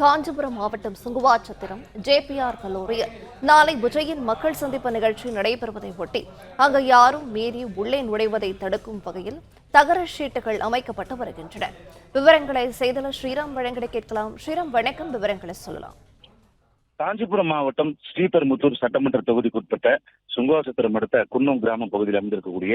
காஞ்சிபுரம் மாவட்டம் சுங்குவாச்சத்திரம் ஜேபிஆர் கல்லூரியில் நாளை விஜயின் மக்கள் சந்திப்பு நிகழ்ச்சி நடைபெறுவதை ஒட்டி அங்கு யாரும் மீறி உள்ளே நுழைவதை தடுக்கும் வகையில் தகர ஷீட்டுகள் அமைக்கப்பட்டு வருகின்றன. விவரங்களை செய்தல ஸ்ரீராம் வழங்கிட கேட்கலாம். ஸ்ரீராம் வணக்கம். விவரங்களை சொல்லலாம். காஞ்சிபுரம் மாவட்டம் ஸ்ரீபெரும்புத்தூர் சட்டமன்ற தொகுதிக்குட்பட்ட சுங்கவாசத்திரம் அடுத்த குன்னம் கிராம பகுதியில் அமைந்திருக்கக்கூடிய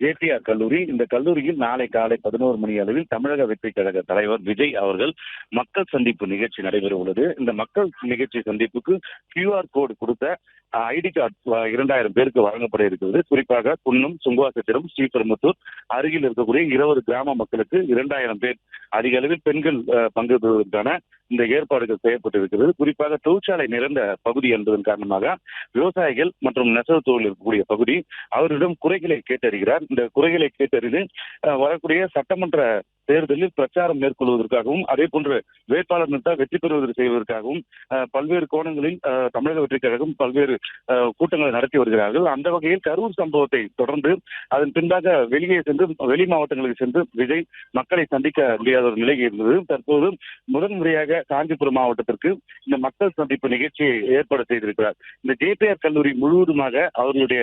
ஜேடிஆர் கல்லூரி. இந்த கல்லூரியில் நாளை காலை பதினோரு மணி அளவில் தமிழக வெற்றி கழக தலைவர் விஜய் அவர்கள் மக்கள் சந்திப்பு நிகழ்ச்சி நடைபெற உள்ளது. இந்த மக்கள் நிகழ்ச்சி சந்திப்புக்கு கியூஆர் கோடு கொடுத்த ஐடி கார்டு இரண்டாயிரம் பேருக்கு வழங்கப்பட இருக்கிறது. குறிப்பாக குன்னம் சுங்குவாசத்திரம் ஸ்ரீபெரும்புத்தூர் அருகில் இருக்கக்கூடிய இருபது கிராம மக்களுக்கு இரண்டாயிரம் பேர் அதிக அளவில் பெண்கள் அஹ், பங்கு பெறுவதற்கான இந்த ஏற்பாடுகள் செய்யப்பட்டிருக்கிறது. குறிப்பாக தொழிற்சாலை நிறைந்த பகுதி என்பதன் காரணமாக விவசாயிகள் மற்றும் நெசவு தொழில் இருக்கக்கூடிய பகுதி அவரிடம் குறைகளை கேட்டறிகிறார். இந்த குறைகளை கேட்டறிந்து வரக்கூடிய சட்டமன்ற தேர்தலில் பிரச்சாரம் மேற்கொள்வதற்காகவும் அதே போன்று வேட்பாளர் நிறுத்த வெற்றி பெறுவதற்கு செய்வதற்காகவும் பல்வேறு கோணங்களில் தமிழக வெற்றி கழகம் பல்வேறு கூட்டங்களை நடத்தி வருகிறார்கள். அந்த வகையில் கரூர் சம்பவத்தை தொடர்ந்து அதன் பின்பாக வெளியே சென்று வெளி மாவட்டங்களுக்கு சென்று விஜய் மக்களை சந்திக்க முடியாத ஒரு நிலை இருந்தது. தற்போது முதன்முறையாக காஞ்சிபுரம் மாவட்டத்திற்கு இந்த மக்கள் சந்திப்பு நிகழ்ச்சியை ஏற்பாடு செய்திருக்கிறார். இந்த ஜேபிஆர் கல்லூரி முழுவதுமாக அவர்களுடைய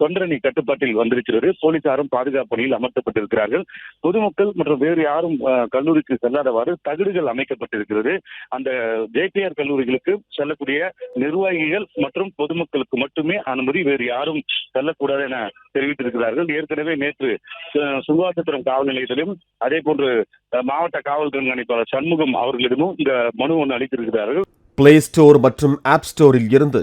தொண்டரணி கட்டுப்பாட்டில் வந்திருக்கிறது. போலீசாரும் பாதுகாப்பு பணியில் அமர்த்தப்பட்டிருக்கிறார்கள். பொதுமக்கள் மற்றும் வேறு யாரும் கல்லூரிக்கு செல்லாதவாறு தகடுகள் அமைக்கப்பட்டிருக்கிறது. அந்த ஜேபிஆர் கல்லூரிகளுக்கு செல்லக்கூடிய நிர்வாகிகள் மற்றும் பொதுமக்களுக்கு மட்டுமே அனுமதி வேறு யாரும் செல்லக்கூடாது என தெரிவித்திருக்கிறார்கள். ஏற்கனவே நேற்று அஹ், சுகாசத்திரம் காவல் நிலையத்திலும் அதே போன்று மாவட்ட காவல் கண்காணிப்பாளர் சண்முகம் அவர்களிடமும் இந்த மனு ஒன்று அளித்திருக்கிறார்கள். பிளே ஸ்டோர் மற்றும் ஆப் ஸ்டோரில் இருந்து